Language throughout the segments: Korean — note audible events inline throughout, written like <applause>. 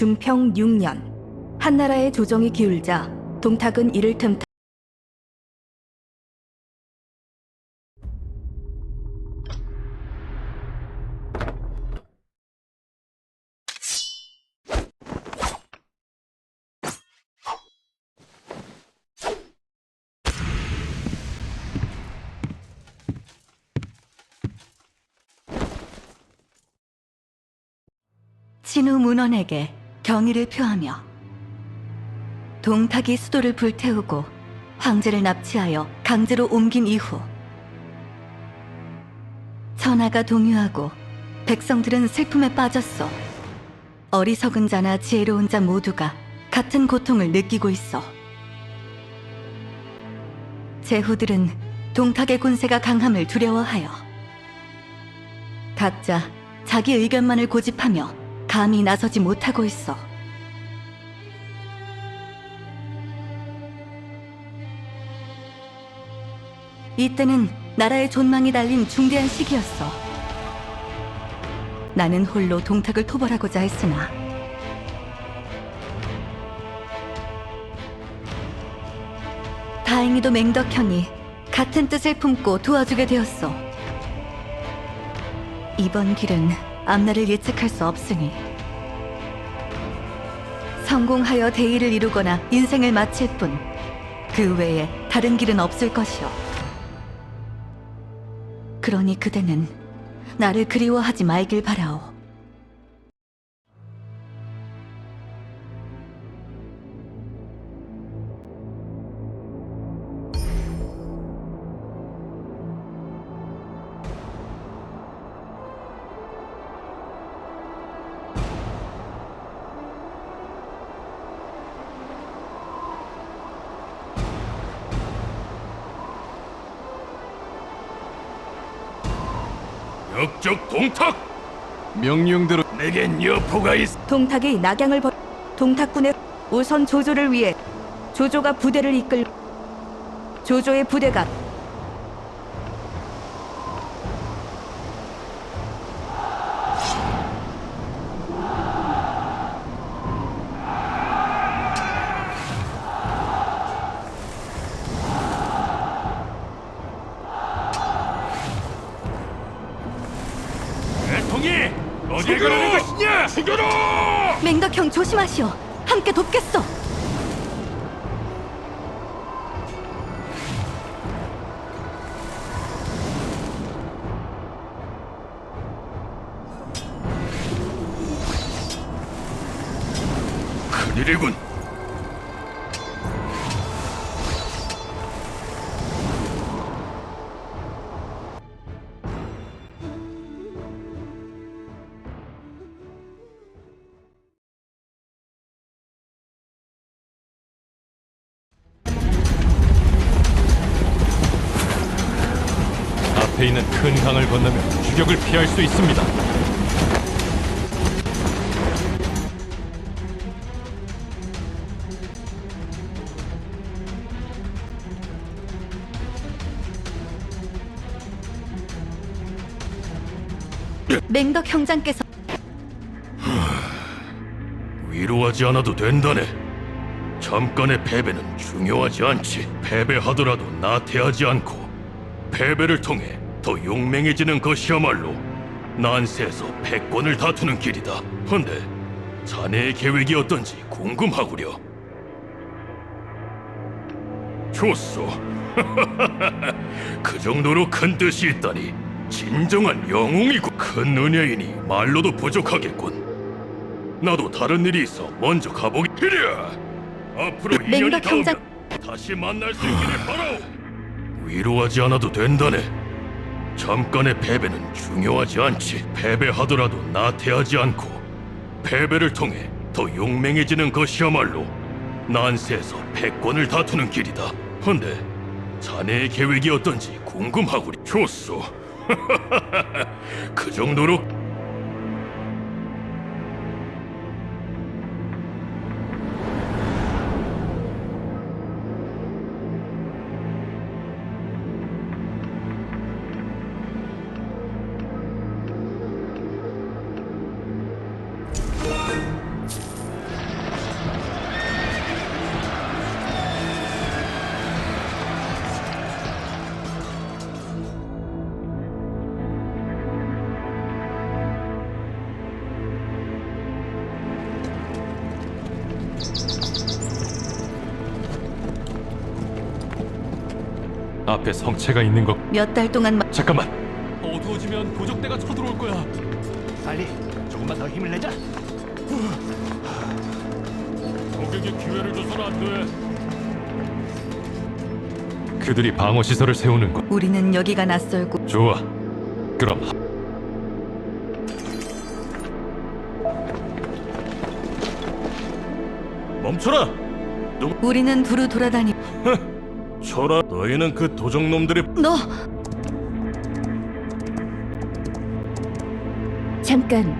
중평 6년. 한나라의 조정이 기울자 동탁은 이를 틈타 진우 문원에게 경의를 표하며 동탁이 수도를 불태우고 황제를 납치하여 강제로 옮긴 이후 천하가 동요하고 백성들은 슬픔에 빠졌어. 어리석은 자나 지혜로운 자 모두가 같은 고통을 느끼고 있어. 제후들은 동탁의 군세가 강함을 두려워하여 각자 자기 의견만을 고집하며 감히 나서지 못하고 있어. 이때는 나라의 존망이 달린 중대한 시기였어. 나는 홀로 동탁을 토벌하고자 했으나 다행히도 맹덕현이 같은 뜻을 품고 도와주게 되었어. 이번 길은 앞날을 예측할 수 없으니 성공하여 대의를 이루거나 인생을 마칠 뿐 그 외에 다른 길은 없을 것이오. 그러니 그대는 나를 그리워하지 말길 바라오. 역적 동탁! 명령대로 내겐 여포가 있 동탁이 낙양을 벌 동탁군의 우선 조조를 위해 조조가 부대를 이끌 조조의 부대가 맹덕형 조심하시오. 함께 돕겠어. 큰일이군 있는 큰 강을 건너면 추격을 피할 수 있습니다. 맹덕 형장께서 위로하지 않아도 된다네 잠깐의 패배는 중요하지 않지 패배하더라도 나태하지 않고 패배를 통해 더 용맹해지는 것이야말로 난세에서 패권을 다투는 길이다. 헌데 자네의 계획이 어떤지 궁금하구려. 좋소. <laughs> 그 정도로 큰 뜻이 있다니 진정한 영웅이고 큰 은혜이니 말로도 부족하겠군. 나도 다른 일이 있어 먼저 가보기. 이랴 앞으로 인연이 맹덕 닿으면 형장- 다시 만날 수 있기를 바라오. 위로하지 않아도 된다네 잠깐의 패배는 중요하지 않지. 패배하더라도 나태하지 않고 패배를 통해 더 용맹해지는 것이야말로 난세에서 패권을 다투는 길이다. 헌데 자네의 계획이 어떤지 궁금하구리. 좋소. <laughs> 그 정도로 앞에 성체가 있는 것. 몇 달 동안 마- 잠깐만. 어두워지면 도적대가 쳐들어올 거야. 빨리 조금만 더 힘을 내자. 적에게 기회를 줘서는 안 돼. 그들이 방어 시설을 세우는 것. 우리는 여기가 낯설고 좋아. 그럼 하- 멈춰라. 우리는 두루 돌아다니 쳐라. 너희는 그 도적놈들의 너 잠깐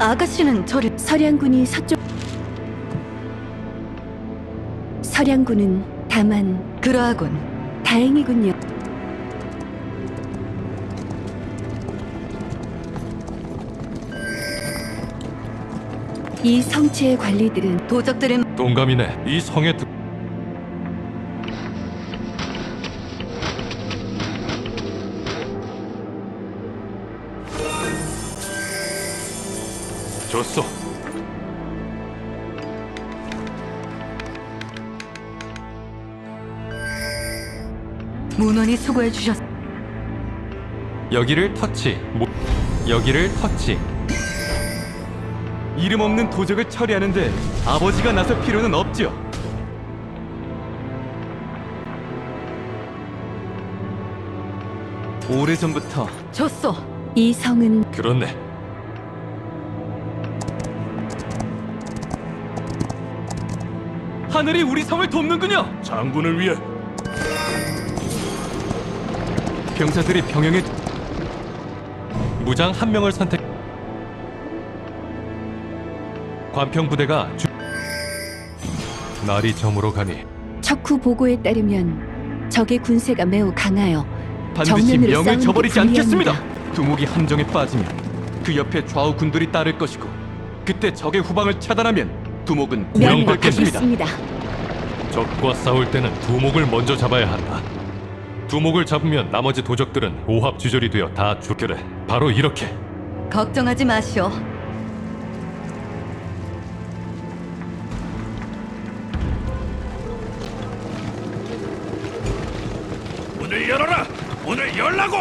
아가씨는 저를 서량군이 서쪽 서량군은 다만 그러하군 다행이군요. 이 성체의 관리들은 도적들은 동감이네. 이 성에 드... 좋소. 문원이 수고해 주셨 여기를 터치. 모... 여기를 터치. 이름 없는 도적을 처리하는데 아버지가 나설 필요는 없죠. 오래전부터 줬소 이 성은 그렇네. 하늘이 우리 성을 돕는군요. 장군을 위해 병사들이 병영에 무장 한 명을 선택. 관평 부대가 주... 날이 저물어 가니 척후 보고에 따르면 적의 군세가 매우 강하여 반드시 정면으로 명을 싸우는 게 저버리지 않겠습니다. 두목이 함정에 빠지면 그 옆에 좌우 군들이 따를 것이고 그때 적의 후방을 차단하면 두목은 명을 구형받겠습니다. 받겠습니다. 적과 싸울 때는 두목을 먼저 잡아야 한다. 두목을 잡으면 나머지 도적들은 오합지졸이 되어 다 죽게 바로 이렇게 걱정하지 마시오 문을 열어라. 문을 열라고.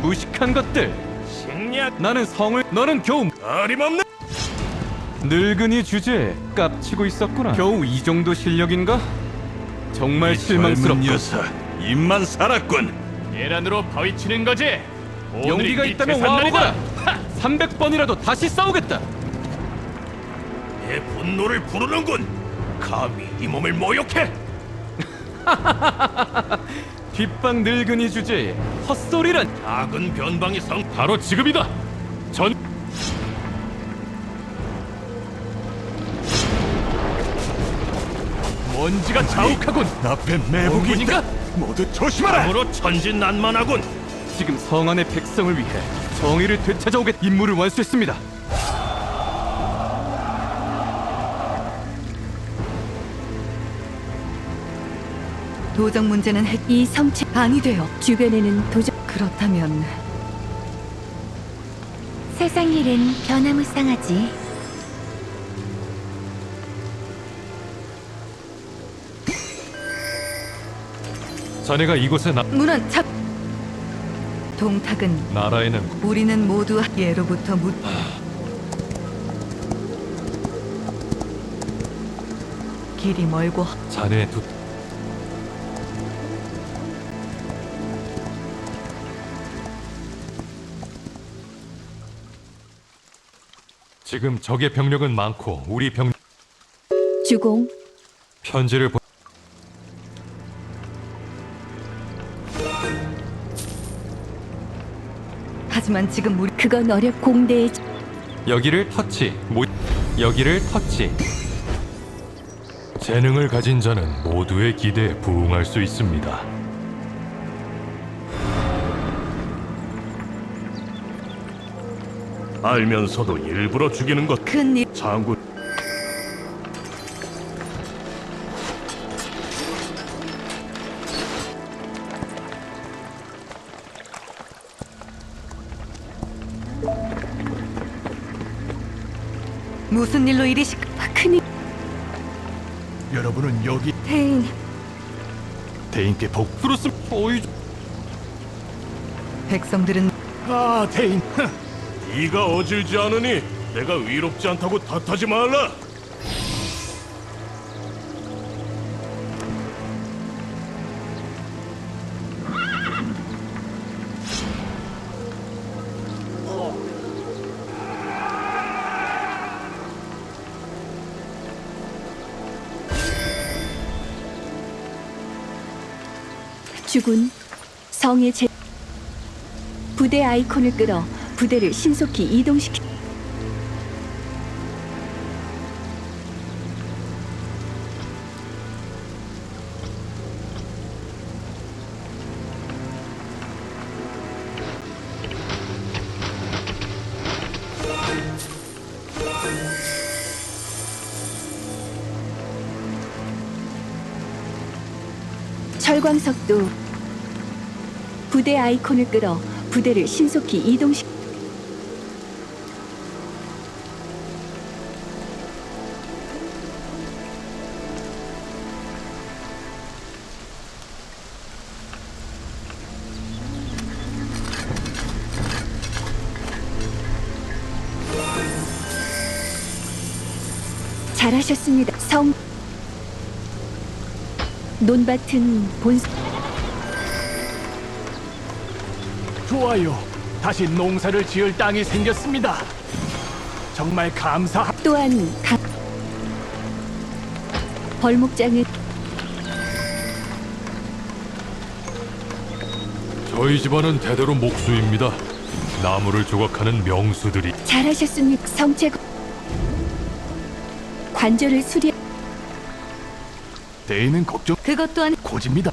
무식한 것들. 식량 나는 성을 너는 겨우 어림없는 늙은이 주제에 깝치고 있었구나. 겨우 이 정도 실력인가? 정말 실망스럽고 여사 입만 살았군. 예란으로 바위치는 거지. 용기가 있다면 와보거라. 300번이라도 다시 싸우겠다. 내 분노를 부르는군. 감히 이 몸을 모욕해. <laughs> 뒷방 늙은이 주제에 헛소리란 작은 변방의 성 바로 지금이다. 전 먼지가 자욱하군. 앞에 매복이 있다. 모두 조심하라. 으로 천진난만하군. 지금 성 안의 백성을 위해 정의를 되찾아오겠 임무를 완수했습니다. 도적 문제는 해이 성체 돼요 주변에는 도적 그렇다면 세상 일은 변화무쌍하지. 자네가 이곳에 나 문원 잡 동탁은 나라에는 우리는 모두 예로부터 무 길이 멀고 자네 두 지금 적의 병력은 많고 우리 병 주공. 편지를 보... 하지만 지금 우리 그건 어렵 공대의 여기를 터치 모... 여기를 터치 재능을 가진 자는 모두의 기대에 부응할 수 있습니다. 알면서도 일부러 죽이는 것. 큰일 장군 무슨 일로 이리 시 큰일 여러분은 여기 태인 대인께 복 들었음 어이 백성들은 아, 대인. 네가 <laughs> 어질지 않으니 내가 위롭지 않다고 탓하지 말라. 주군 성의 제 부대 아이콘을 끌어 부대를 신속히 이동시키 철광석도 부대 아이콘을 끌어 부대를 신속히 이동시 잘하셨습니다. 성 논밭은 본 좋아요. 다시 농사를 지을 땅이 생겼습니다. 정말 감사. 또한 각 벌목장은 저희 집안은 대대로 목수입니다. 나무를 조각하는 명수들이 잘하셨습니다. 성체 관절을 수리 대인은 걱정 그것 또한 고집니다.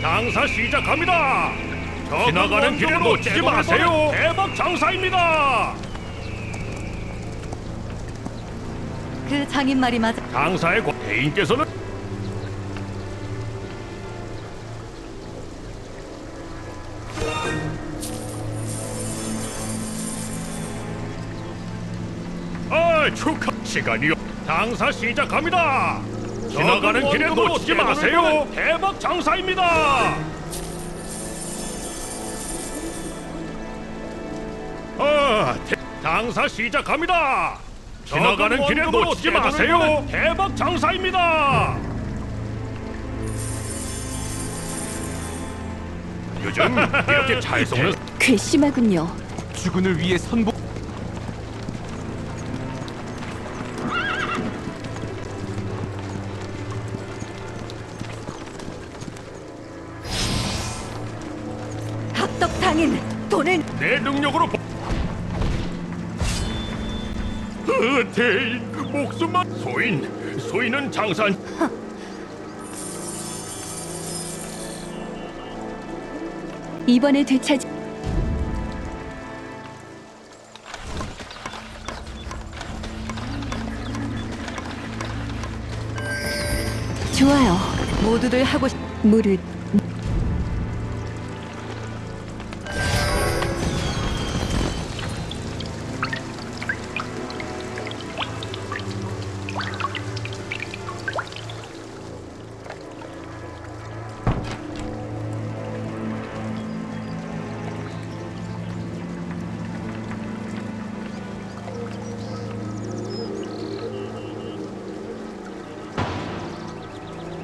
장사 시작합니다. 지나가는 길에 놓치지 마세요. 대박 장사입니다. 그 장인 말이 맞아. 장사의 고- 대인께서는 아 축하 시간이요 장사 시작합니다 지나가는 길에 놓치지 마세요. 대박 장사입니다. 아 대- 장사 시작합니다. 지나가는 길에 놓치지 마세요. 대박 장사입니다. 요즘 이렇게 잘 <laughs> 속는 괘씸하군요. 주군을 위해 선복 합덕당인 돈을 내 능력으로 보... 어, 대인 그 목숨만 소인 소인은 장사 이번에 되찾 좋아요. 모두들 하고 싶. 무릇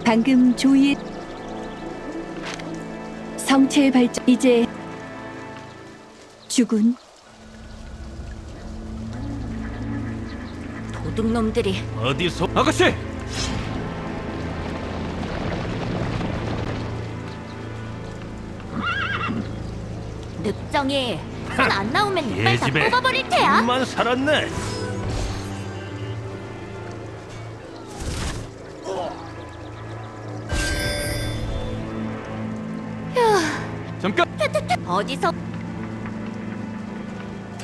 방금 조이의 성체의 발전 이제 주군 도둑놈들이 어디서 아가씨 늑정이 손 안 나오면 이빨 다 예집애. 뽑아버릴 테야. 만 살았네 잠깐! 어디서?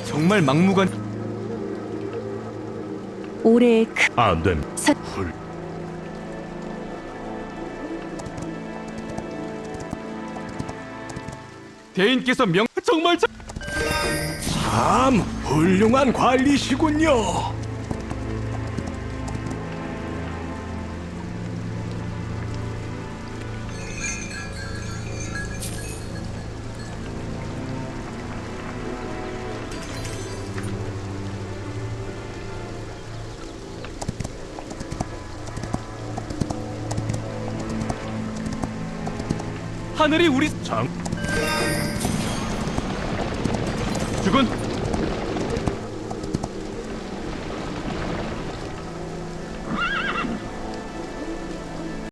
정말 막무가내. 올해 그 안됨 선- 훌 대인께서 명 정말 자... 참 훌륭한 관리시군요. 하늘이 우리 장